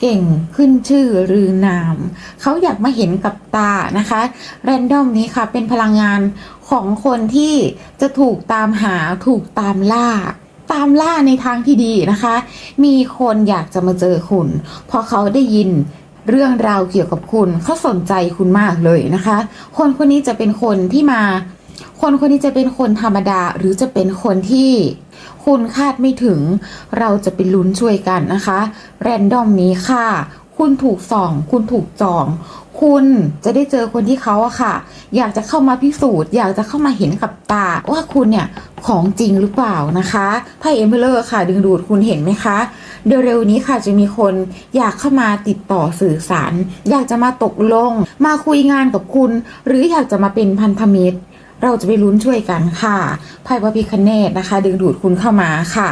เก่งขึ้นชื่อหรือนาม เขาอยากมาเห็นกับตานะคะแรนดอมนี้ค่ะ เป็นพลังงานของคนที่จะถูกตามหาถูกตามล่าตามล่าในทางที่ดีนะคะ มีคนอยากจะมาเจอคุณเพราะเขาได้ยินเรื่องราวเกี่ยวกับคุณเขาสนใจคุณมากเลยนะคะ คนคนนี้จะเป็นคนที่มา คนคนนี้จะเป็นคนธรรมดาหรือจะเป็นคนที่คุณคาดไม่ถึง เราจะไปลุ้นช่วยกันนะคะ แรนดอมนี้ค่ะ คุณถูกส่อง คุณถูกจอง คุณจะได้เจอคนที่เขาอะค่ะ อยากจะเข้ามาพิสูจน์ อยากจะเข้ามาเห็นกับตา ว่าคุณเนี่ยของจริงหรือเปล่านะคะไพ่เอมเบลอร์ค่ะ ดึงดูดคุณเห็นไหมคะเดี๋ยวเร็วนี้ค่ะจะมีคนอยากเข้ามาติดต่อสื่อสาร อยากจะมาตกลง มาคุยงานกับคุณ หรืออยากจะมาเป็นพันธมิตร เราจะไปลุ้นช่วยกันค่ะไพ่พระพิคเนตนะคะ ดึงดูดคุณเข้ามาค่ะ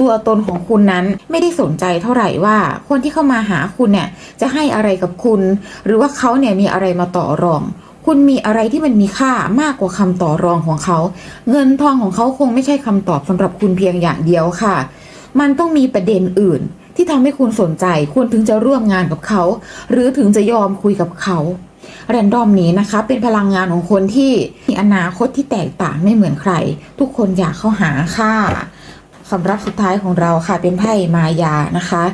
ตัวตนของคุณนั้นไม่ได้สนใจเท่าไหร่ว่าคนที่เข้ามาหาคุณเนี่ยจะให้อะไรกับคุณ หรือว่าเขาเนี่ยมีอะไรมาต่อรองคุณมีอะไรที่มันมีค่ามากกว่าคำต่อรองของเขา เงินทองของเขาคงไม่ใช่คำตอบสำหรับคุณเพียงอย่างเดียวค่ะ มันต้องมีประเด็นอื่น ที่ทำให้คุณสนใจ คุณถึงจะร่วมงานกับเขา หรือถึงจะยอมคุยกับเขา แรนดอมนี้นะคะ เป็นพลังงานของคนที่มีอนาคตที่แตกต่างไม่เหมือนใคร ทุกคนอยากเข้าหาค่ะสำหรับสุดท้ายของเราค่ะ เป็นไพ่มายานะคะ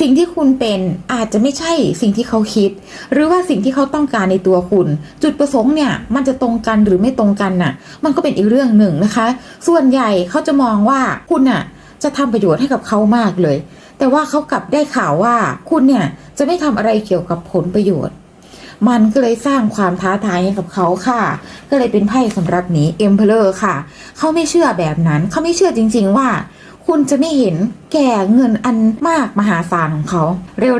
สิ่งที่คุณเป็นอาจจะไม่ใช่สิ่งที่เขาคิด หรือว่าสิ่งที่เขาต้องการในตัวคุณ จุดประสงค์เนี่ย มันจะตรงกันหรือไม่ตรงกันน่ะ มันก็เป็นอีกเรื่องหนึ่งนะคะ ส่วนใหญ่เขาจะมองว่าคุณน่ะจะทำประโยชน์ให้กับเขามากเลย แต่ว่าเขากลับได้ข่าวว่าคุณเนี่ยจะไม่ทำอะไรเกี่ยวกับผลประโยชน์ มันก็เลยสร้างความท้าทายให้กับเขาค่ะ ก็เลยเป็นไพ่สำหรับหนีเอ็มเพลอร์ค่ะ เขาไม่เชื่อแบบนั้น เขาไม่เชื่อจริง ๆ ว่า คุณจะไม่เห็นแก่เงินอันมากมหาศาลของเขา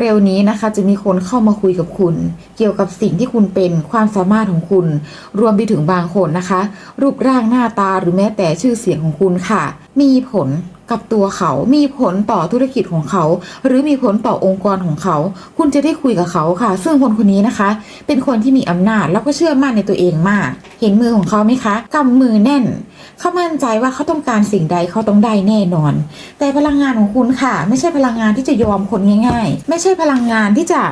เร็วๆนี้นะคะ จะมีคนเข้ามาคุยกับคุณ เกี่ยวกับสิ่งที่คุณเป็นความสามารถของคุณ รวมไปถึงบางคนนะคะ รูปร่างหน้าตาหรือแม้แต่ชื่อเสียงของคุณค่ะ มีผล กับตัวเขา มีผลต่อธุรกิจของเขา หรือมีผลต่อองค์กรของเขา คุณจะได้คุยกับเขาค่ะ ซึ่งคนคนนี้นะคะ เป็นคนที่มีอำนาจแล้วก็เชื่อมั่นในตัวเองมาก เห็นมือของเขาไหมคะกำมือแน่นเขามั่นใจว่าเขาต้องการสิ่งใดเขาต้องได้แน่นอน แต่พลังงานของคุณค่ะ ไม่ใช่พลังงานที่จะยอมคนง่าย ๆ ไม่ใช่พลังงานที่จะ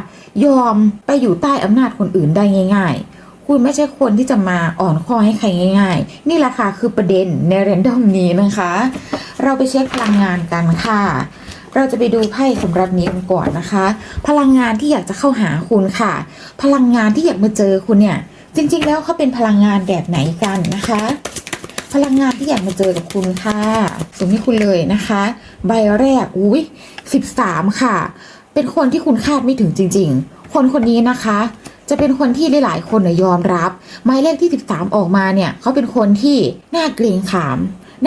ยอมไปอยู่ใต้อำนาจคนอื่นได้ง่าย ๆ คุณไม่ใช่คนที่จะมาอ่อนข้อให้ใครง่าย ๆ นี่แหละค่ะคือประเด็นในเรนดอมนี้นะคะ เราไปเช็คพลังงานกันค่ะ เราจะไปดูไพ่สำหรับนี้กันก่อนนะคะ พลังงานที่อยากจะเข้าหาคุณค่ะ พลังงานที่อยากมาเจอคุณเนี่ย จริงๆ แล้วเขาเป็นพลังงานแบบไหนกันนะคะ พลังงานที่อยากมาเจอกับคุณค่ะส่งให้คุณเลยนะคะ ใบแรกอุ้ยสิบสามค่ะ เป็นคนที่คุณคาดไม่ถึงจริง ๆ คนคนนี้นะคะ จะเป็นคนที่หลายๆ คนเนี่ยยอมรับ หมายเลขที่ 13 ออกมาเนี่ยเขาเป็นคนที่น่าเกรงขาม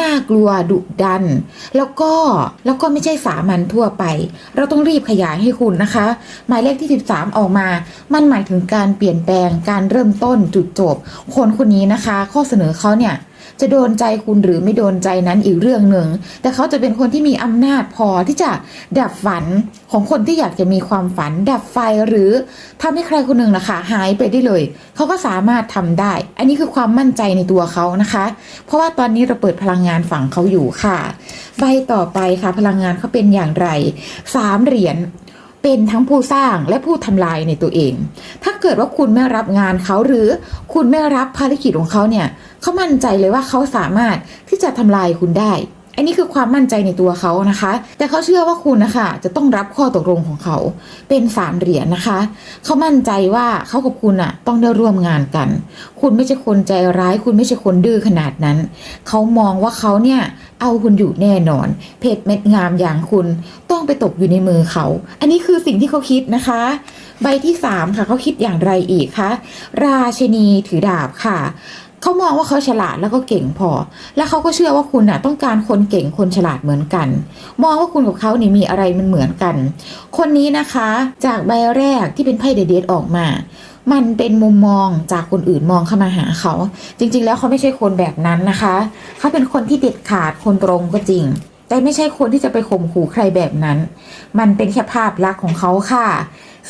น่ากลัวดุดัน แล้วก็แล้วก็ไม่ใช่สามัญทั่วไป เราต้องรีบขยายให้คุณนะคะ หมายเลขที่ 13 ออกมา มันหมายถึงการเปลี่ยนแปลงการเริ่มต้นจุดจบ คนคนนี้นะคะ ข้อเสนอเขาเนี่ย จะโดนใจคุณหรือไม่โดนใจนั้นอีกเรื่องหนึ่ง แต่เขาจะเป็นคนที่มีอำนาจพอที่จะดับฝันของคนที่อยากจะมีความฝัน ดับไฟหรือทำให้ใครคนหนึ่งนะคะหายไปได้เลย เขาก็สามารถทำได้ อันนี้คือความมั่นใจในตัวเขานะคะ เพราะว่าตอนนี้เราเปิดพลังงานฝั่งเขาอยู่ค่ะใบต่อไปค่ะ พลังงานเขาเป็นอย่างไรสามเหรียญ เป็นทั้งผู้สร้างและผู้ทำลายในตัวเอง ถ้าเกิดว่าคุณไม่รับงานเขาหรือคุณไม่รับภารกิจของเขาเนี่ยเขามั่นใจเลยว่าเขาสามารถที่จะทำลายคุณได้ อันนี้คือความมั่นใจในตัวเขานะคะ แต่เขาเชื่อว่าคุณนะคะจะต้องรับข้อตกลงของเขา เป็นสามเหรียญนะคะ เขามั่นใจว่าเขากับคุณอะต้องได้ร่วมงานกัน คุณไม่ใช่คนใจร้าย คุณไม่ใช่คนดื้อขนาดนั้น เขามองว่าเขาเนี่ย เอาคุณอยู่แน่นอน เพชรเม็ดงามอย่างคุณต้องไปตกอยู่ในมือเขา อันนี้คือสิ่งที่เขาคิดนะคะ ใบที่สามค่ะเขาคิดอย่างไรอีกคะราชินีถือดาบค่ะเขามองว่าเขาฉลาดแล้วก็เก่งพอ และเขาก็เชื่อว่าคุณน่ะต้องการคนเก่งคนฉลาดเหมือนกัน มองว่าคุณกับเขานี่มีอะไรมันเหมือนกัน คนนี้นะคะ จากใบแรกที่เป็นไพ่เดเดตออกมา มันเป็นมุมมองจากคนอื่นมองเข้ามาหาเขา จริง ๆ แล้วเขาไม่ใช่คนแบบนั้นนะคะ เขาเป็นคนที่เด็ดขาดคนตรงก็จริง แต่ไม่ใช่คนที่จะไปข่มขู่ใครแบบนั้น มันเป็นแค่ภาพลักษณ์ของเขาค่ะ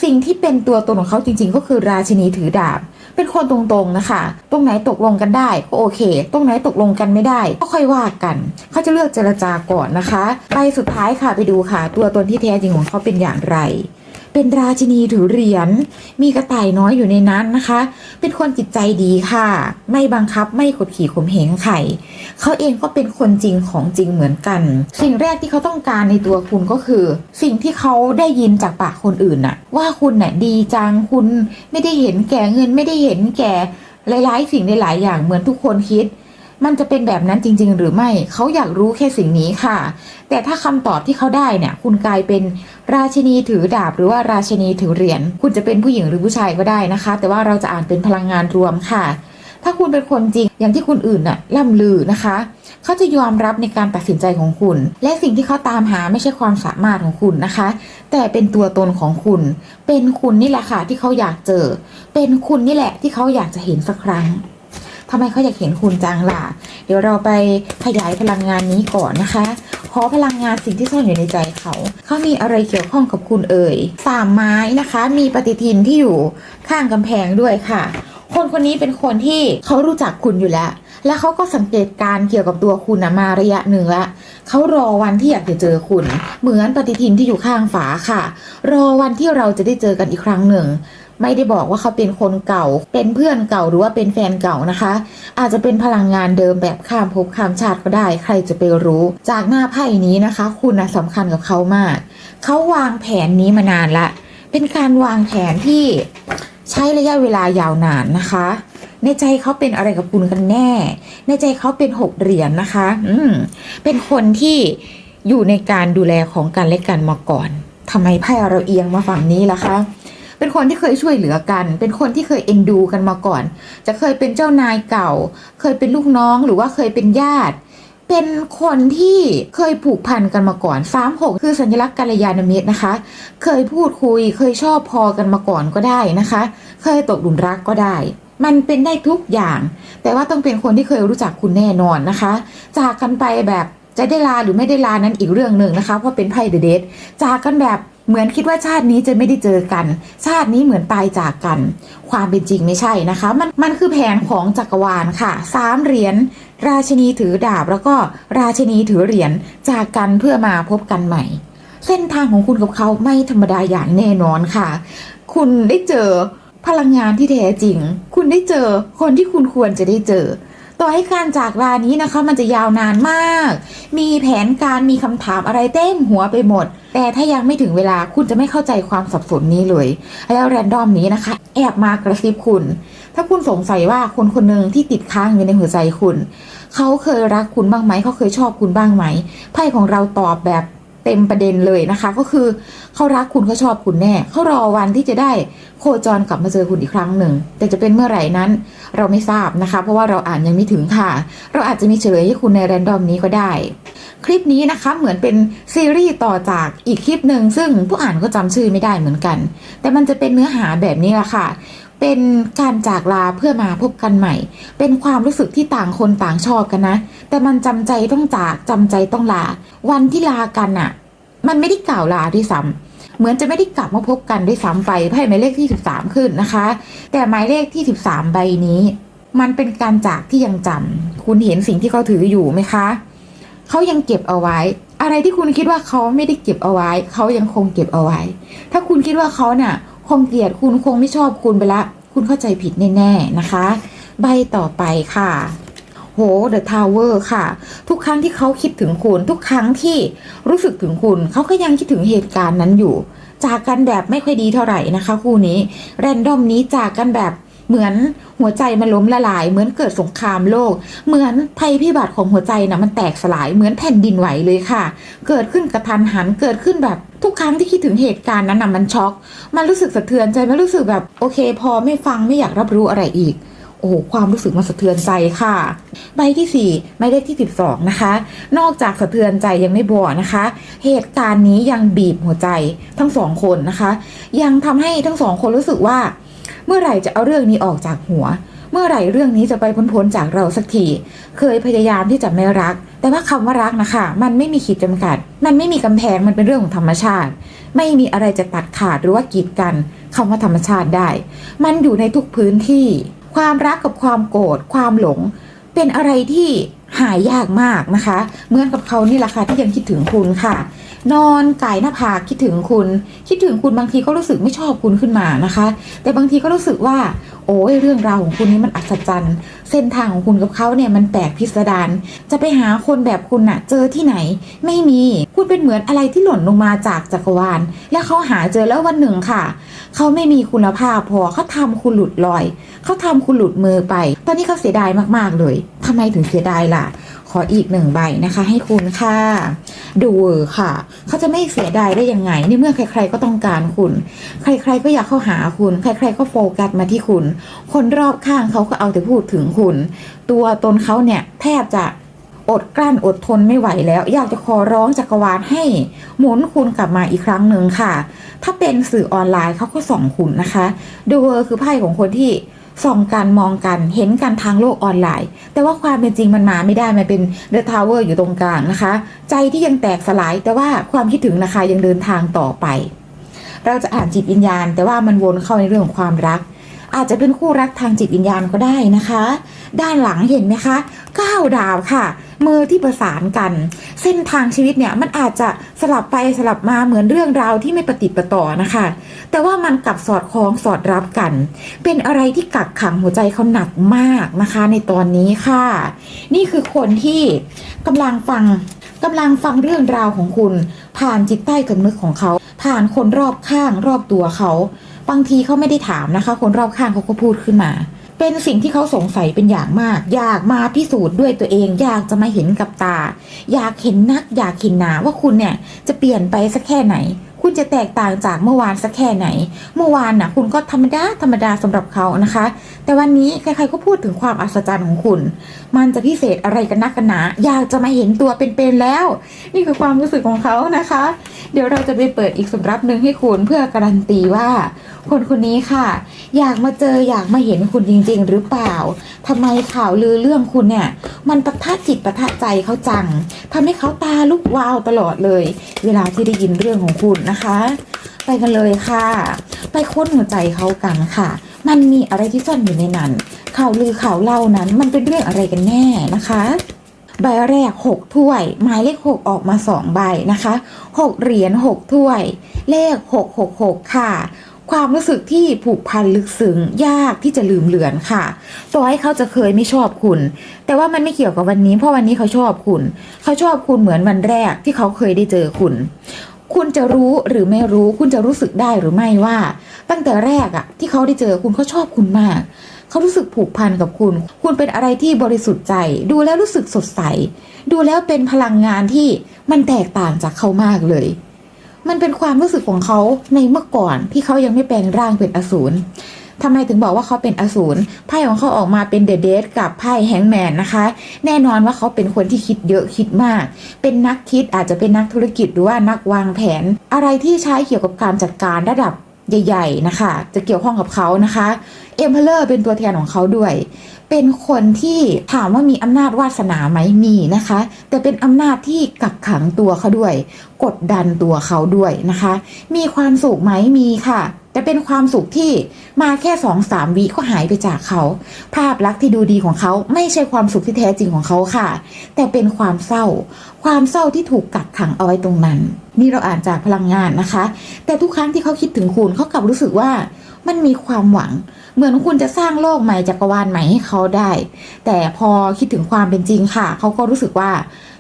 สิ่งที่เป็นตัวตนของเขาจริง ๆ ก็คือราชินีถือดาบ เป็นคนตรงๆนะคะ ตรงไหนตกลงกันได้ก็โอเค ตรงไหนตกลงกันไม่ได้ก็ค่อยว่ากัน เขาจะเลือกเจรจาก่อนนะคะ ไปสุดท้ายค่ะไปดูค่ะ ตัวตนที่แท้จริงของเขาเป็นอย่างไร เป็นราชินีถือเหรียญ มีกระต่ายน้อยอยู่ในนั้นนะคะ เป็นคนจิตใจดีค่ะ ไม่บังคับไม่กดขี่ข่มเหงใครเขาเองก็เป็นคนจริงของจริงเหมือนกัน สิ่งแรกที่เขาต้องการในตัวคุณก็คือ สิ่งที่เขาได้ยินจากปากคนอื่นน่ะ ว่าคุณน่ะดีจังคุณไม่ได้เห็นแก่เงินไม่ได้เห็นแก่หลายๆ สิ่งหลายๆอย่างเหมือนทุกคนคิด มันจะเป็นแบบนั้นจริง ๆ หรือไม่เขาอยากรู้แค่สิ่งนี้ค่ะ แต่ถ้าคำตอบที่เขาได้เนี่ย คุณกลายเป็นราชินีถือดาบ หรือว่าราชินีถือเหรียญคุณจะเป็นผู้หญิงหรือผู้ชายก็ได้นะคะ แต่ว่าเราจะอ่านเป็นพลังงานรวมค่ะ ถ้าคุณเป็นคนจริงอย่างที่คนอื่นน่ะล่ำลือนะคะเขาจะยอมรับในการตัดสินใจของคุณ และสิ่งที่เขาตามหาไม่ใช่ความสามารถของคุณนะคะ แต่เป็นตัวตนของคุณ เป็นคุณนี่แหละค่ะที่เขาอยากเจอ เป็นคุณนี่แหละที่เขาอยากจะเห็นสักครั้ง ทำไมเขาอยากเห็นคุณจังล่ะ เดี๋ยวเราไปขยายพลังงานนี้ก่อนนะคะ ขอพลังงานสิ่งที่ซ่อนอยู่ในใจเขา เขามีอะไรเกี่ยวข้องกับคุณเอ่ยสามไม้นะคะ มีปฏิทินที่อยู่ข้างกำแพงด้วยค่ะ คนคนนี้เป็นคนที่เขารู้จักคุณอยู่แล้ว และเขาก็สังเกตการเกี่ยวกับตัวคุณนะมาระยะหนึ่งละเขารอวันที่อยากจะเจอคุณ เหมือนปฏิทินที่อยู่ข้างฝาค่ะ รอวันที่เราจะได้เจอกันอีกครั้งหนึ่ง ไม่ได้บอกว่าเขาเป็นคนเก่า เป็นเพื่อนเก่าหรือว่าเป็นแฟนเก่านะคะ อาจจะเป็นพลังงานเดิมแบบข้ามภพข้ามชาติก็ได้ ใครจะไปรู้ จากหน้าไพ่นี้นะคะ คุณนะสำคัญกับเขามาก เขาวางแผนนี้มานานละ เป็นการวางแผนที่ใช้ระยะเวลายาวนานนะคะ ในใจเขาเป็นอะไรกับคุณกันแน่ ในใจเขาเป็นหกเหรียญนะคะ อืมเป็นคนที่อยู่ในการดูแลของกันและกันมาก่อนทำไมไพ่เราเอียงมาฝั่งนี้ล่ะคะเป็นคนที่เคยช่วยเหลือกัน เป็นคนที่เคยเอ็นดูกันมาก่อน จะเคยเป็นเจ้านายเก่า เคยเป็นลูกน้องหรือว่าเคยเป็นญาติ เป็นคนที่เคยผูกพันกันมาก่อนสามหกคือสัญลักษณ์กัลยาณมิตรนะคะ เคยพูดคุย เคยชอบพอกันมาก่อนก็ได้นะคะ เคยตกหลุมรักก็ได้ มันเป็นได้ทุกอย่าง แต่ว่าต้องเป็นคนที่เคยรู้จักคุณแน่นอนนะคะ จากกันไปแบบจะได้ลาหรือไม่ได้ลานั้นอีกเรื่องหนึ่งนะคะ เพราะเป็นไพ่เดอะเดทจากกันแบบเหมือนคิดว่าชาตินี้จะไม่ได้เจอกัน ชาตินี้เหมือนตายจากกัน ความเป็นจริงไม่ใช่นะคะ มันมันคือแผนของจักรวาลค่ะสามเหรียญราชินีถือดาบแล้วก็ราชินีถือเหรียญจากกันเพื่อมาพบกันใหม่ เส้นทางของคุณกับเขาไม่ธรรมดาอย่างแน่นอนค่ะ คุณได้เจอ พลังงานที่แท้จริง คุณได้เจอคนที่คุณควรจะได้เจอ ต่อให้การจากลานี้นะคะ มันจะยาวนานมาก มีแผนการมีคำถามอะไรเต็มหัวไปหมด แต่ถ้ายังไม่ถึงเวลาคุณจะไม่เข้าใจความสับสนนี้เลย แล้วแรนดอมนี้นะคะ แอบมากระซิบคุณ ถ้าคุณสงสัยว่าคนคนหนึ่งที่ติดค้างอยู่ในหัวใจคุณ เขาเคยรักคุณบ้างไหมเขาเคยชอบคุณบ้างไหมไพ่ของเราตอบแบบ เต็มประเด็นเลยนะคะ ก็คือเขารักคุณเขาชอบคุณแน่เขารอวันที่จะได้โคจรกลับมาเจอคุณอีกครั้งหนึ่ง แต่จะเป็นเมื่อไหร่นั้นเราไม่ทราบนะคะ เพราะว่าเราอ่านยังไม่ถึงค่ะ เราอาจจะมีเฉลยให้คุณในแรนดอมนี้ก็ได้ คลิปนี้นะคะเหมือนเป็นซีรีส์ต่อจากอีกคลิปหนึ่งซึ่งผู้อ่านก็จำชื่อไม่ได้เหมือนกัน แต่มันจะเป็นเนื้อหาแบบนี้แหละค่ะ เป็นการจากลาเพื่อมาพบกันใหม่ เป็นความรู้สึกที่ต่างคนต่างชอบกันนะ แต่มันจำใจต้องจากจำใจต้องลา วันที่ลากันอะมันไม่ได้กล่าวลาด้วยซ้ำเหมือนจะไม่ได้กลับมาพบกันด้วยซ้ำไปไพ่หมายเลขที่ 13 ขึ้นนะคะ แต่หมายเลขที่ 13 ใบนี้ มันเป็นการจากที่ยังจำคุณเห็นสิ่งที่เขาถืออยู่ไหมคะเขายังเก็บเอาไว้ อะไรที่คุณคิดว่าเขาไม่ได้เก็บเอาไว้ เขายังคงเก็บเอาไว้ ถ้าคุณคิดว่าเขาเนี่ย คงเกลียดคุณคงไม่ชอบคุณไปละ คุณเข้าใจผิดแน่ๆนะคะ ใบต่อไปค่ะโหเดอะทาวเวอร์ค่ะ ทุกครั้งที่เขาคิดถึงคุณ ทุกครั้งที่รู้สึกถึงคุณ เขาก็ยังคิดถึงเหตุการณ์นั้นอยู่ จากกันแบบไม่ค่อยดีเท่าไหร่นะคะ คู่นี้ แรนดอมนี้จากกันแบบ เหมือนหัวใจมันล้มละลาย เหมือนเกิดสงครามโลก เหมือนภัยพิบัติของหัวใจนะมันแตกสลายเหมือนแผ่นดินไหวเลยค่ะ เกิดขึ้นกระทันหันเกิดขึ้นแบบทุกครั้งที่คิดถึงเหตุการณ์นั้นนะมันช็อก มันรู้สึกสะเทือนใจมันรู้สึกแบบโอเค พอไม่ฟังไม่อยากรับรู้อะไรอีกโอ้โหความรู้สึกมันสะเทือนใจค่ะ ใบที่4ใบเลขที่ 12 นะคะ นอกจากสะเทือนใจยังไม่พอนะคะ เหตุการณ์นี้ยังบีบหัวใจทั้งสองคนนะคะ ยังทำให้ทั้งสองคนรู้สึกว่า เมื่อไหร่จะเอาเรื่องนี้ออกจากหัว เมื่อไหร่เรื่องนี้จะไปพ้นๆจากเราสักที เคยพยายามที่จะไม่รัก แต่ว่าคำว่ารักนะคะ มันไม่มีขีดจำกัด มันไม่มีกำแพง มันเป็นเรื่องของธรรมชาติ ไม่มีอะไรจะตัดขาดหรือว่ากีดกันคำว่าธรรมชาติได้ มันอยู่ในทุกพื้นที่ ความรักกับความโกรธ ความหลง เป็นอะไรที่หายยากมากนะคะ เหมือนกับเขานี่แหละค่ะที่ยังคิดถึงคุณค่ะ นอนไก่หน้าผากคิดถึงคุณ คิดถึงคุณบางทีก็รู้สึกไม่ชอบคุณขึ้นมานะคะ แต่บางทีก็รู้สึกว่า โอ้ยเรื่องราวของคุณนี้มันอัศจรรย์ เส้นทางของคุณกับเขาเนี่ยมันแปลกพิสดารจะไปหาคนแบบคุณน่ะ เจอที่ไหน ไม่มีคุณเป็นเหมือนอะไรที่หล่นลงมาจากจักรวาล และเขาหาเจอแล้ววันหนึ่งค่ะ เขาไม่มีคุณภาพพอเขาทำคุณหลุดลอย เขาทำคุณหลุดมือไป ตอนนี้เขาเสียดายมากๆเลยทำไมถึงเสียดายล่ะขออีกหนึ่งใบนะคะให้คุณค่ะดูเวอร์ค่ะ เขาจะไม่เสียดายได้ยังไงในเมื่อใคร ๆก็ต้องการคุณ ใคร ๆก็อยากเข้าหาคุณ ใคร ๆก็โฟกัสมาที่คุณคนรอบข้างเขาก็เอาแต่พูดถึงคุณ ตัวตนเขาเนี่ยแทบจะอดกลั้นอดทนไม่ไหวแล้ว อยากจะขอร้องจักรวาลให้หมุนคุณกลับมาอีกครั้งหนึ่งค่ะ ถ้าเป็นสื่อออนไลน์เขาก็ส่องคุณนะคะดูเวอร์คือไพ่ของคนที่ส่องกันมองกันเห็นกันทางโลกออนไลน์ แต่ว่าความเป็นจริงมันมาไม่ได้มันเป็นเดอะทาวเวอร์อยู่ตรงกลางนะคะ ใจที่ยังแตกสลายแต่ว่าความคิดถึงนะคะยังเดินทางต่อไป เราจะอ่านจิตวิญญาณ แต่ว่ามันวนเข้าในเรื่องของความรัก อาจจะเป็นคู่รักทางจิตวิญญาณก็ได้นะคะ ด้านหลังเห็นไหมคะก้าวดาวค่ะ มือที่ประสานกัน เส้นทางชีวิตเนี่ยมันอาจจะสลับไปสลับมาเหมือนเรื่องราวที่ไม่ประติปต่อนะคะ แต่ว่ามันกลับสอดคล้องสอดรับกัน เป็นอะไรที่กักขังหัวใจเขาหนักมากนะคะ ในตอนนี้ค่ะ นี่คือคนที่กำลังฟังกำลังฟังเรื่องราวของคุณ ผ่านจิตใต้สำนึกของเขา ผ่านคนรอบข้างรอบตัวเขา บางทีเขาไม่ได้ถามนะคะ คนรอบข้างเขาก็พูดขึ้นมา เป็นสิ่งที่เขาสงสัยเป็นอย่างมาก อยากมาพิสูจน์ด้วยตัวเอง อยากจะมาเห็นกับตา อยากเห็นนัก อยากเห็นหนาว่าคุณเนี่ยจะเปลี่ยนไปสักแค่ไหน คุณจะแตกต่างจากเมื่อวานสักแค่ไหน เมื่อวานน่ะ คุณก็ธรรมดาธรรมดาสำหรับเขานะคะ แต่วันนี้ใครๆก็พูดถึงความอัศจรรย์ของคุณ มันจะพิเศษอะไรกันนักกันหนา อยากจะมาเห็นตัวเป็นๆแล้ว นี่คือความรู้สึกของเขานะคะ เดี๋ยวเราจะไปเปิดอีกสำรับหนึ่งให้คุณเพื่อการันตีว่า คนคนนี้ค่ะ อยากมาเจออยากมาเห็นคุณจริง ๆ หรือเปล่าทำไมข่าวลือเรื่องคุณเนี่ย มันประทัดจิตประทัดใจเขาจังทำให้เขาตาลุกวาวตลอดเลย เวลาที่ได้ยินเรื่องของคุณนะคะ ไปกันเลยค่ะ ไปค้นหัวใจเขากันค่ะ มันมีอะไรที่ซ่อนอยู่ในนั้นข่าวลือข่าวเล่านั้น มันเป็นเรื่องอะไรกันแน่นะคะใบแรก 6 ถ้วย หมายเลข 6 ออกมา 2 ใบนะคะ 6 เหรียญ 6 ถ้วย เลข 666 ค่ะ ความรู้สึกที่ผูกพันลึกซึ้งยากที่จะลืมเลือนค่ะ ต่อให้เขาจะเคยไม่ชอบคุณ แต่ว่ามันไม่เกี่ยวกับวันนี้ เพราะวันนี้เขาชอบคุณ เขาชอบคุณเหมือนวันแรกที่เขาเคยได้เจอคุณคุณจะรู้หรือไม่รู้คุณจะรู้สึกได้หรือไม่ว่า ตั้งแต่แรกอะที่เขาได้เจอคุณเขาชอบคุณมาก เขารู้สึกผูกพันกับคุณ คุณเป็นอะไรที่บริสุทธิ์ใจ ดูแล้วรู้สึกสดใส ดูแล้วเป็นพลังงานที่มันแตกต่างจากเขามากเลย มันเป็นความรู้สึกของเขาในเมื่อก่อนที่เขายังไม่แปลงร่างเป็นอสูรทำไมถึงบอกว่าเขาเป็นอสูรไพ่ของเขาออกมาเป็นเดอะเดทกับไพ่แฮงแมนนะคะ แน่นอนว่าเขาเป็นคนที่คิดเยอะคิดมาก เป็นนักคิดอาจจะเป็นนักธุรกิจหรือว่านักวางแผน อะไรที่ใช้เกี่ยวกับการจัดการระดับ ใหญ่ๆนะคะ จะเกี่ยวข้องกับเขานะคะเอ็มเพลเลอร์เป็นตัวแทนของเขาด้วย เป็นคนที่ถามว่ามีอำนาจวาสนาไหมมีนะคะ แต่เป็นอำนาจที่กักขังตัวเขาด้วย กดดันตัวเขาด้วยนะคะ มีความสุขไหมมีค่ะ แต่เป็นความสุขที่มาแค่สองสามวิก็หายไปจากเขา ภาพลักษณ์ที่ดูดีของเขาไม่ใช่ความสุขที่แท้จริงของเขาค่ะ แต่เป็นความเศร้า ความเศร้าที่ถูกกักขังเอาไว้ตรงนั้น นี่เราอ่านจากพลังงานนะคะ แต่ทุกครั้งที่เขาคิดถึงคุณเขากลับรู้สึกว่ามันมีความหวัง เหมือนคุณจะสร้างโลกใหม่จักรวาลใหม่ให้เขาได้ แต่พอคิดถึงความเป็นจริงค่ะ เขาก็รู้สึกว่า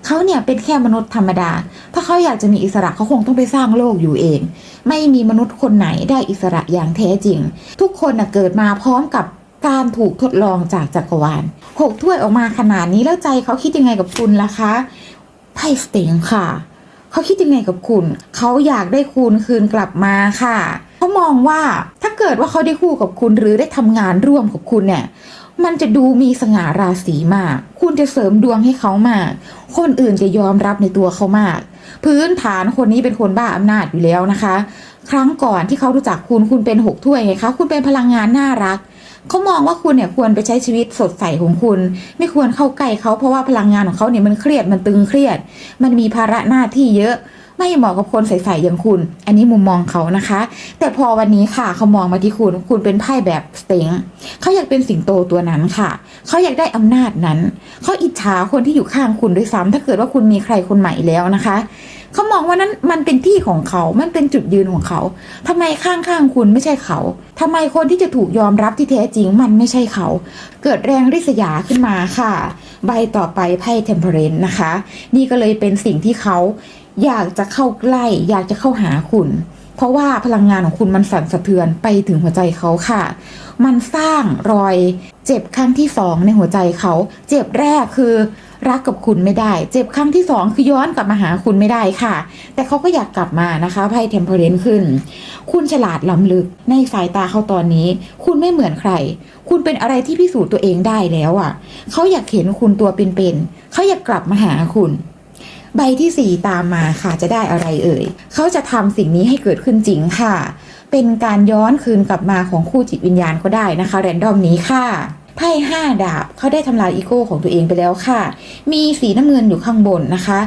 เขาเนี่ยเป็นแค่มนุษย์ธรรมดา ถ้าเขาอยากจะมีอิสระเขาคงต้องไปสร้างโลกอยู่เอง ไม่มีมนุษย์คนไหนได้อิสระอย่างแท้จริง ทุกคนน่ะเกิดมาพร้อมกับการถูกทดลองจากจักรวาลหกถ้วยออกมาขนาดนี้แล้วใจเขาคิดยังไงกับคุณล่ะคะไพ่สเต็งค่ะ เขาคิดยังไงกับคุณ เขาอยากได้คุณคืนกลับมาค่ะ เขามองว่าถ้าเกิดว่าเขาได้คู่กับคุณหรือได้ทำงานร่วมกับคุณเนี่ยมันจะดูมีสง่าราศีมาก คุณจะเสริมดวงให้เขามาก คนอื่นจะยอมรับในตัวเขามาก พื้นฐานคนนี้เป็นคนบ้าอำนาจอยู่แล้วนะคะ ครั้งก่อนที่เขารู้จักคุณคุณเป็นหกถ้วยไงคะ คุณเป็นพลังงานน่ารัก เขามองว่าคุณเนี่ยควรไปใช้ชีวิตสดใสของคุณ ไม่ควรเข้าใกล้เขาเพราะว่าพลังงานของเขาเนี่ยมันเครียดมันตึงเครียด มันมีภาระหน้าที่เยอะ ไม่เหมาะกับคนใสๆอย่างคุณ อันนี้มุมมองเขานะคะ แต่พอวันนี้ค่ะเขามองมาที่คุณ คุณเป็นไพ่แบบสเต็งเขาอยากเป็นสิงโตตัวนั้นค่ะเขาอยากได้อำนาจนั้นเขาอิจฉาคนที่อยู่ข้างคุณด้วยซ้ำถ้าเกิดว่าคุณมีใครคนใหม่แล้วนะคะเขามองว่านั้นมันเป็นที่ของเขา มันเป็นจุดยืนของเขาทำไมข้างๆคุณไม่ใช่เขาทำไมคนที่จะถูกยอมรับที่แท้จริงมันไม่ใช่เขา เกิดแรงริษยาขึ้นมาค่ะ ใบต่อไปไพ่เทมเพอเรนนะคะ นี่ก็เลยเป็นสิ่งที่เขา อยากจะเข้าใกล้ อยากจะเข้าหาคุณ เพราะว่าพลังงานของคุณมันสั่นสะเทือนไปถึงหัวใจเขาค่ะ มันสร้างรอยเจ็บครั้งที่สองในหัวใจเขา เจ็บแรกคือรักกับคุณไม่ได้ เจ็บครั้งที่สองคือย้อนกลับมาหาคุณไม่ได้ค่ะ แต่เขาก็อยากกลับมานะคะไพ่เทมเพอเรนขึ้น คุณฉลาดล้ำลึกในสายตาเขาตอนนี้ คุณไม่เหมือนใคร คุณเป็นอะไรที่พิสูจน์ตัวเองได้แล้วอะ เขาอยากเห็นคุณตัวเป็นๆเขาอยากกลับมาหาคุณ ใบที่สี่ตามมาค่ะจะได้อะไรเอ่ย เขาจะทำสิ่งนี้ให้เกิดขึ้นจริงค่ะ เป็นการย้อนคืนกลับมาของคู่จิตวิญญาณก็ได้นะคะ แรนดอมนี้ค่ะไพ่ห้าดาบเขาได้ทำลายอีโก้ของตัวเองไปแล้วค่ะ มีสีน้ำเงินอยู่ข้างบนนะคะ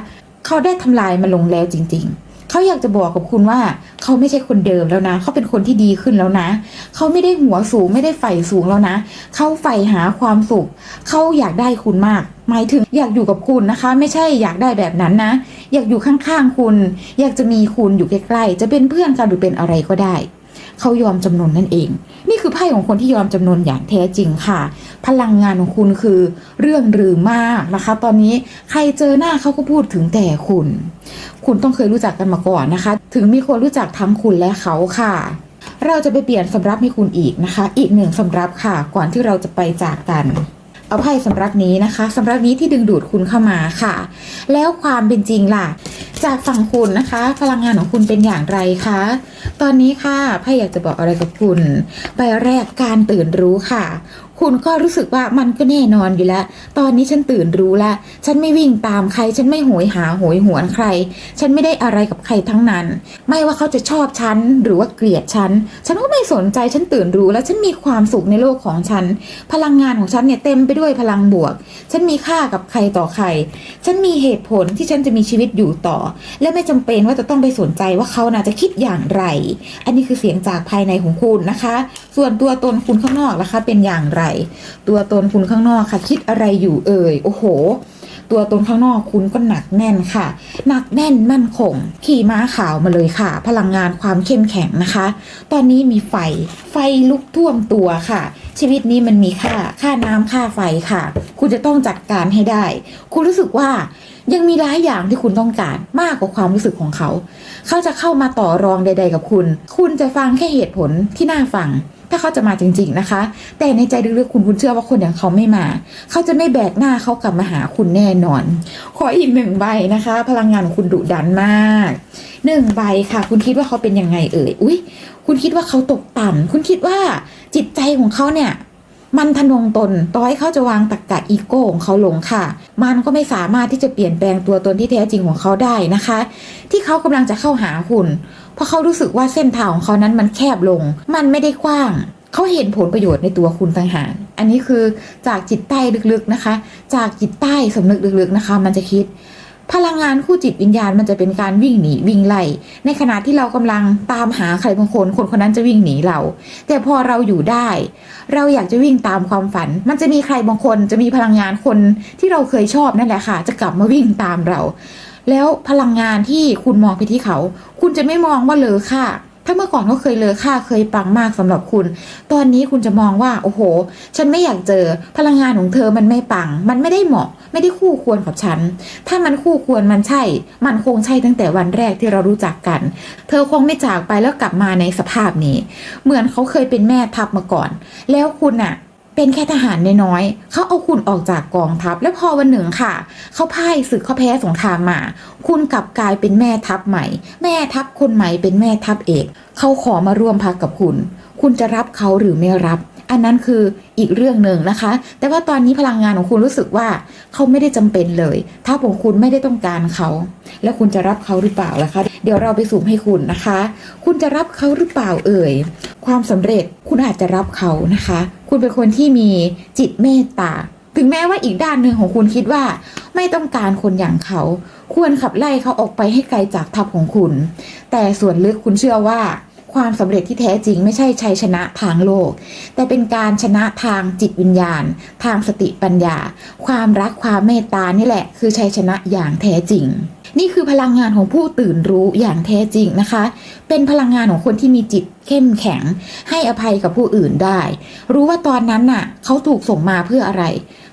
เขาได้ทำลายมันลงแล้วจริง ๆ เขาอยากจะบอกกับคุณว่า เขาไม่ใช่คนเดิมแล้วนะ เขาเป็นคนที่ดีขึ้นแล้วนะ เขาไม่ได้หัวสูงไม่ได้ใฝ่สูงแล้วนะ เขาใฝ่หาความสุข เขาอยากได้คุณมาก หมายถึงอยากอยู่กับคุณนะคะ ไม่ใช่อยากได้แบบนั้นนะ อยากอยู่ข้างๆคุณ อยากจะมีคุณอยู่ใกล้ๆจะเป็นเพื่อนกันหรือเป็นอะไรก็ได้เขายอมจำนนนั่นเอง นี่คือไพ่ของคนที่ยอมจำนนอย่างแท้จริงค่ะ พลังงานของคุณคือเรื่องรือมากนะคะ ตอนนี้ใครเจอหน้าเขาก็พูดถึงแต่คุณ คุณต้องเคยรู้จักกันมาก่อนนะคะ ถึงมีคนรู้จักทั้งคุณและเขาค่ะ เราจะไปเปลี่ยนสำรับให้คุณอีกนะคะ อีกหนึ่งสำรับค่ะ ก่อนที่เราจะไปจากกัน เอาไพ่สำรับนี้นะคะสำรับนี้ที่ดึงดูดคุณเข้ามาค่ะ แล้วความเป็นจริงล่ะ จากฝั่งคุณนะคะ พลังงานของคุณเป็นอย่างไรคะตอนนี้ค่ะไพ่อยากจะบอกอะไรกับคุณใบแรกการตื่นรู้ค่ะ คุณก็รู้สึกว่ามันก็แน่นอนอยู่แล้ว ตอนนี้ฉันตื่นรู้แล้วฉันไม่วิ่งตามใคร ฉันไม่โหยหาโหยหวนใคร ฉันไม่ได้อะไรกับใครทั้งนั้น ไม่ว่าเขาจะชอบฉันหรือว่าเกลียดฉัน ฉันก็ไม่สนใจ ฉันตื่นรู้ แล้วฉันมีความสุขในโลกของฉัน พลังงานของฉันเนี่ยเต็มไปด้วยพลังบวก ฉันมีค่ากับใครต่อใคร ฉันมีเหตุผลที่ฉันจะมีชีวิตอยู่ต่อ และไม่จำเป็นว่าจะต้องไปสนใจว่าเขาน่าจะคิดอย่างไร อันนี้คือเสียงจากภายในของคุณนะคะ ส่วนตัวตนคุณข้างนอกล่ะคะเป็นอย่างไรตัวตนคุณข้างนอกค่ะ คิดอะไรอยู่เอ่ย โอ้โห ตัวตนข้างนอกคุณก็หนักแน่นค่ะ หนักแน่นมั่นคง ขี่ม้าขาวมาเลยค่ะ พลังงานความเข้มแข็งนะคะ ตอนนี้มีไฟ ไฟลุกท่วมตัวค่ะ ชีวิตนี้มันมีค่า ค่าน้ำค่าไฟค่ะ คุณจะต้องจัดการให้ได้ คุณรู้สึกว่ายังมีหลายอย่างที่คุณต้องการมากกว่าความรู้สึกของเขา เขาจะเข้ามาต่อรองใด ๆ กับคุณ คุณจะฟังแค่เหตุผลที่น่าฟัง ถ้าเขาจะมาจริง ๆนะคะ แต่ในใจลึกๆคุณคุณเชื่อว่าคนอย่างเขาไม่มา เขาจะไม่แบกหน้าเขากลับมาหาคุณแน่นอน ขออีกหนึ่งใบนะคะ พลังงานของคุณดุดันมากหนึ่งใบค่ะ คุณคิดว่าเขาเป็นยังไงเอ่ยอุ้ยคุณคิดว่าเขาตกต่ำคุณคิดว่าจิตใจของเขาเนี่ย มันทะนงตนต่อให้เขาจะวางตรกกะอีโก้ของเขาลงค่ะ มันก็ไม่สามารถที่จะเปลี่ยนแปลงตัวตนที่แท้จริงของเขาได้นะคะ ที่เขากำลังจะเข้าหาคุณเพราะเขารู้สึกว่าเส้นทางของเขานั้นมันแคบลง มันไม่ได้กว้าง เขาเห็นผลประโยชน์ในตัวคุณต่างหากอันนี้คือจากจิตใต้ลึกๆนะคะ จากจิตใต้สำนึกลึกๆนะคะ มันจะคิด พลังงานคู่จิตวิญญาณมันจะเป็นการวิ่งหนีวิ่งไล่ในขณะที่เรากำลังตามหาใครบางคนคนคนนั้นจะวิ่งหนีเรา แต่พอเราอยู่ได้ เราอยากจะวิ่งตามความฝัน มันจะมีใครบางคนจะมีพลังงานคนที่เราเคยชอบนั่นแหละค่ะ จะกลับมาวิ่งตามเรา แล้วพลังงานที่คุณมองไปที่เขา คุณจะไม่มองว่าเลอค่าถ้าเมื่อก่อนเขาเคยเลอค่าเคยปังมากสำหรับคุณ ตอนนี้คุณจะมองว่า โอ้โห ฉันไม่อยากเจอ พลังงานของเธอมันไม่ปัง มันไม่ได้เหมาะ ไม่ได้คู่ควรกับฉัน ถ้ามันคู่ควรมันใช่ มันคงใช่ตั้งแต่วันแรกที่เรารู้จักกัน เธอคงไม่จากไปแล้วกลับมาในสภาพนี้ เหมือนเขาเคยเป็นแม่ทัพมาก่อน แล้วคุณอะเป็นแค่ทหารน้อยๆ เขาเอาคุณออกจากกองทัพ แล้วพอวันหนึ่งค่ะ เขาพ่ายศึกเขาแพ้สงครามมา คุณกลับกลายเป็นแม่ทัพใหม่ แม่ทัพคนใหม่เป็นแม่ทัพเอก เขาขอมาร่วมพักกับคุณ คุณจะรับเขาหรือไม่รับ อันนั้นคืออีกเรื่องหนึ่งนะคะ แต่ว่าตอนนี้พลังงานของคุณรู้สึกว่าเขาไม่ได้จำเป็นเลย ถ้าของคุณไม่ได้ต้องการเขา แล้วคุณจะรับเขาหรือเปล่าล่ะคะ เดี๋ยวเราไปสุ่มให้คุณนะคะ คุณจะรับเขาหรือเปล่าเอ่ย ความสำเร็จคุณอาจจะรับเขานะคะ คุณเป็นคนที่มีจิตเมตตา ถึงแม้ว่าอีกด้านหนึ่งของคุณคิดว่า ไม่ต้องการคนอย่างเขา ควรขับไล่เขาออกไปให้ไกลจากทัพของคุณ แต่ส่วนลึกคุณเชื่อว่า ความสำเร็จที่แท้จริงไม่ใช่ชัยชนะทางโลก แต่เป็นการชนะทางจิตวิญญาณ ทางสติปัญญา ความรักความเมตตานี่แหละ คือชัยชนะอย่างแท้จริง นี่คือพลังงานของผู้ตื่นรู้อย่างแท้จริงนะคะ เป็นพลังงานของคนที่มีจิตเข้มแข็ง ให้อภัยกับผู้อื่นได้ รู้ว่าตอนนั้นน่ะ เขาถูกส่งมาเพื่ออะไร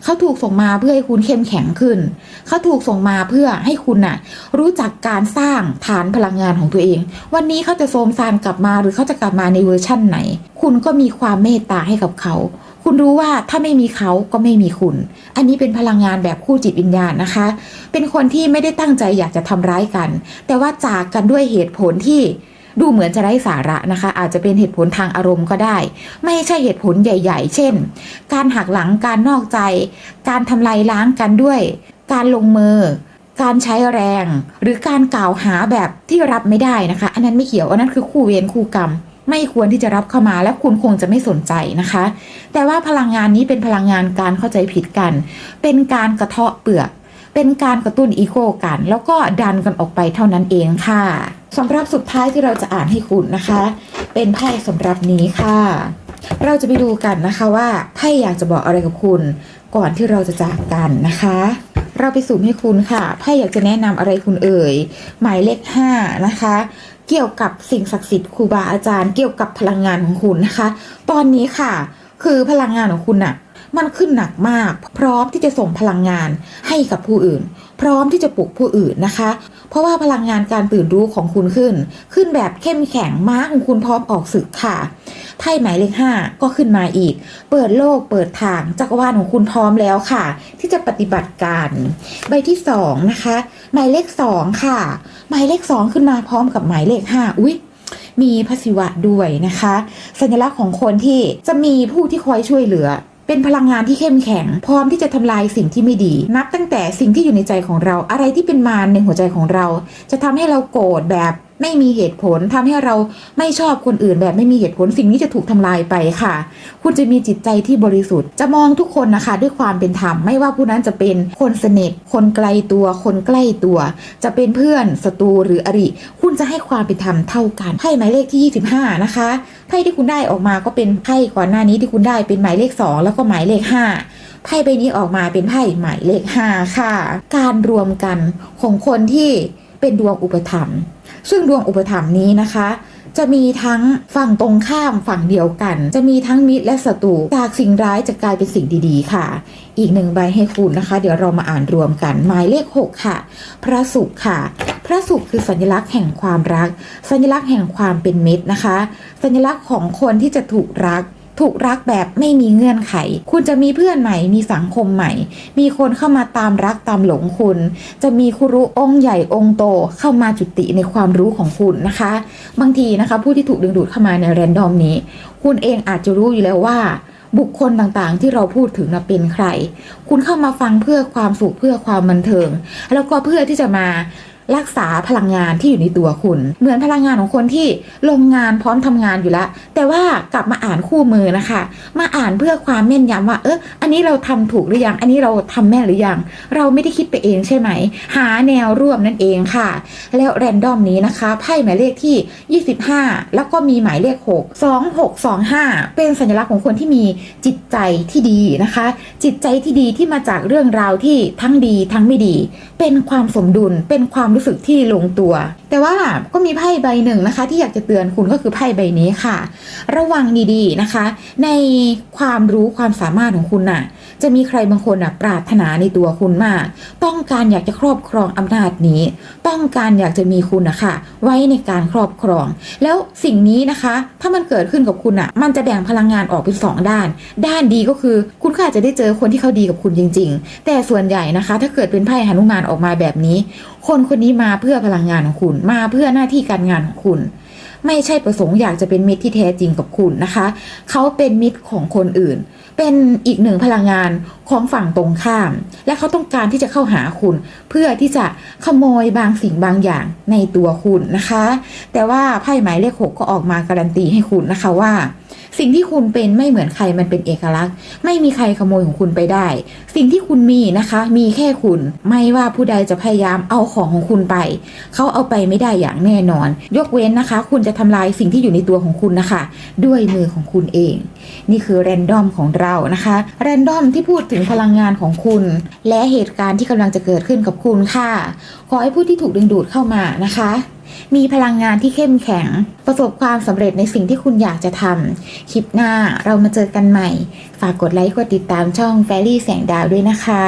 เขาถูกส่งมาเพื่อให้คุณเข้มแข็งขึ้น เขาถูกส่งมาเพื่อให้คุณน่ะ รู้จักการสร้างฐานพลังงานของตัวเอง วันนี้เขาจะโทมซานกลับมาหรือเขาจะกลับมาในเวอร์ชั่นไหน คุณก็มีความเมตตาให้กับเขา คุณรู้ว่าถ้าไม่มีเขาก็ไม่มีคุณ อันนี้เป็นพลังงานแบบคู่จิตวิญญาณนะคะ เป็นคนที่ไม่ได้ตั้งใจอยากจะทำร้ายกัน แต่ว่าจากกันด้วยเหตุผลที่ ดูเหมือนจะไร้สาระนะคะ อาจจะเป็นเหตุผลทางอารมณ์ก็ได้ ไม่ใช่เหตุผลใหญ่ ๆ เช่น การหักหลังการนอกใจ การทำลายล้างกันด้วย การลงมือ การใช้แรง หรือการกล่าวหาแบบที่รับไม่ได้นะคะ อันนั้นไม่เกี่ยวอันนั้นคือคู่เวรคู่กรรมไม่ควรที่จะรับเข้ามาและคุณคงจะไม่สนใจนะคะ แต่ว่าพลังงานนี้เป็นพลังงานการเข้าใจผิดกัน เป็นการกระเทาะเปลือก เป็นการกระตุ้นอีโคกัน แล้วก็ดันกันออกไปเท่านั้นเองค่ะสำหรับสุดท้ายที่เราจะอ่านให้คุณนะคะ เป็นไพ่สำหรับนี้ค่ะ เราจะไปดูกันนะคะว่าไพ่อยากจะบอกอะไรกับคุณ ก่อนที่เราจะจากกันนะคะเราไปสุ่มให้คุณค่ะไพ่อยากจะแนะนำอะไรคุณเอ่ย หมายเลข5นะคะ เกี่ยวกับสิ่งศักดิ์สิทธิ์ครูบาอาจารย์ เกี่ยวกับพลังงานของคุณนะคะ ตอนนี้ค่ะ คือพลังงานของคุณน่ะ มันขึ้นหนักมาก พร้อมที่จะส่งพลังงานให้กับผู้อื่น พร้อมที่จะปลุกผู้อื่นนะคะ เพราะว่าพลังงานการตื่นรู้ของคุณขึ้น ขึ้นแบบเข้มแข็งม้าของคุณพร้อมออกศึกค่ะไพ่หมายเลขห้าก็ขึ้นมาอีก เปิดโลกเปิดทางจักรวาลของคุณพร้อมแล้วค่ะ ที่จะปฏิบัติการ ใบที่สองนะคะ หมายเลขสองค่ะ หมายเลขสองขึ้นมาพร้อมกับหมายเลขห้าอุ๊ยมีพระศิวะด้วยนะคะ สัญลักษณ์ของคนที่จะมีผู้ที่คอยช่วยเหลือ เป็นพลังงานที่เข้มแข็ง พร้อมที่จะทำลายสิ่งที่ไม่ดี นับตั้งแต่สิ่งที่อยู่ในใจของเรา อะไรที่เป็นมารในหัวใจของเรา จะทำให้เราโกรธแบบ ไม่มีเหตุผลทำให้เราไม่ชอบคนอื่นแบบไม่มีเหตุผลสิ่งนี้จะถูกทำลายไปค่ะ คุณจะมีจิตใจที่บริสุทธิ์ จะมองทุกคนนะคะ ด้วยความเป็นธรรมไม่ว่าผู้นั้นจะเป็นคนสนิทคนไกลตัว คนใกล้ตัว จะเป็นเพื่อนศัตรูหรืออริ คุณจะให้ความเป็นธรรมเท่ากันไพ่หมายเลขที่ 25 นะคะไพ่ที่คุณได้ออกมาก็เป็นไพ่ก่อนหน้านี้ที่คุณได้เป็นหมายเลข 2 แล้วก็หมายเลข 5ไพ่ใบนี้ออกมาเป็นไพ่หมายเลข 5 ค่ะ การรวมกันของคนที่เป็นดวงอุปถัมภ์ ซึ่งดวงอุปถัมภ์นี้นะคะ จะมีทั้งฝั่งตรงข้ามฝั่งเดียวกัน จะมีทั้งมิตรและศัตรูจากสิ่งร้ายจะกลายเป็นสิ่งดีๆ ค่ะ อีกหนึ่งใบให้คุณนะคะ เดี๋ยวเรามาอ่านรวมกัน หมายเลข 6 ค่ะ พระศุกร์ค่ะพระศุกร์คือสัญลักษณ์แห่งความรัก สัญลักษณ์แห่งความเป็นมิตรนะคะ สัญลักษณ์ของคนที่จะถูกรัก ถูกรักแบบไม่มีเงื่อนไข คุณจะมีเพื่อนใหม่ มีสังคมใหม่ มีคนเข้ามาตามรักตามหลงคุณ จะมีครูองค์ใหญ่องค์โตเข้ามาจุติในความรู้ของคุณนะคะ บางทีนะคะ ผู้ที่ถูกดึงดูดเข้ามาในแรนดอมนี้ คุณเองอาจจะรู้อยู่แล้วว่าบุคคลต่างๆ ที่เราพูดถึงนะเป็นใคร คุณเข้ามาฟังเพื่อความสุขเพื่อความบันเทิง แล้วก็เพื่อที่จะมา รักษาพลังงานที่อยู่ในตัวคุณ เหมือนพลังงานของคนที่ลงงานพร้อมทำงานอยู่แล้ว แต่ว่ากลับมาอ่านคู่มือนะคะ มาอ่านเพื่อความแม่นยำว่า เอออันนี้เราทำถูกหรือยัง อันนี้เราทำแม่นหรือยัง เราไม่ได้คิดไปเองใช่ไหม หาแนวร่วมนั่นเองค่ะ แล้วแรนดอมนี้นะคะไพ่หมายเลขที่ 25 แล้วก็มีหมายเลข 6 2625 เป็นสัญลักษณ์ของคนที่มีจิตใจที่ดีนะคะ จิตใจที่ดีที่มาจากเรื่องราวที่ทั้งดีทั้งไม่ดี เป็นความสมดุลเป็นความรู้สึกที่ลงตัว แต่ว่าก็มีไพ่ใบหนึ่งนะคะ ที่อยากจะเตือนคุณก็คือไพ่ใบนี้ค่ะ ระวังดีๆนะคะ ในความรู้ความสามารถของคุณน่ะ จะมีใครบางคนน่ะปรารถนาในตัวคุณมาก ต้องการอยากจะครอบครองอำนาจนี้ ต้องการอยากจะมีคุณนะคะไว้ในการครอบครอง แล้วสิ่งนี้นะคะ ถ้ามันเกิดขึ้นกับคุณอะ มันจะแบ่งพลังงานออกเป็นสองด้าน ด้านดีก็คือ คุณก็อาจจะได้เจอคนที่เขาดีกับคุณจริง ๆ แต่ส่วนใหญ่นะคะ ถ้าเกิดเป็นไพ่หนุมานออกมาแบบนี้ คนคนนี้มาเพื่อพลังงานของคุณ มาเพื่อหน้าที่การงานของคุณไม่ใช่ประสงค์อยากจะเป็นมิตรที่แท้จริงกับคุณนะคะ เขาเป็นมิตรของคนอื่น เป็นอีกหนึ่งพลังงานของฝั่งตรงข้าม และเขาต้องการที่จะเข้าหาคุณ เพื่อที่จะขโมยบางสิ่งบางอย่างในตัวคุณนะคะ แต่ว่าไพ่หมายเลขหกก็ออกมาการันตีให้คุณนะคะว่าสิ่งที่คุณเป็นไม่เหมือนใครมันเป็นเอกลักษณ์ ไม่มีใครขโมยของคุณไปได้ สิ่งที่คุณมีนะคะ มีแค่คุณไม่ว่าผู้ใดจะพยายามเอาของของคุณไป เขาเอาไปไม่ได้อย่างแน่นอน ยกเว้นนะคะ คุณจะทำลายสิ่งที่อยู่ในตัวของคุณนะคะ ด้วยมือของคุณเอง นี่คือแรนดอมของเรานะคะแรนดอมที่พูดถึงพลังงานของคุณ และเหตุการณ์ที่กำลังจะเกิดขึ้นกับคุณค่ะ ขอให้ผู้ที่ถูกดึงดูดเข้ามานะคะ มีพลังงานที่เข้มแข็ง ประสบความสำเร็จในสิ่งที่คุณอยากจะทำคลิปหน้าเรามาเจอกันใหม่ ฝากกดไลค์กดติดตามช่องแฟรี่แสงดาวด้วยนะคะ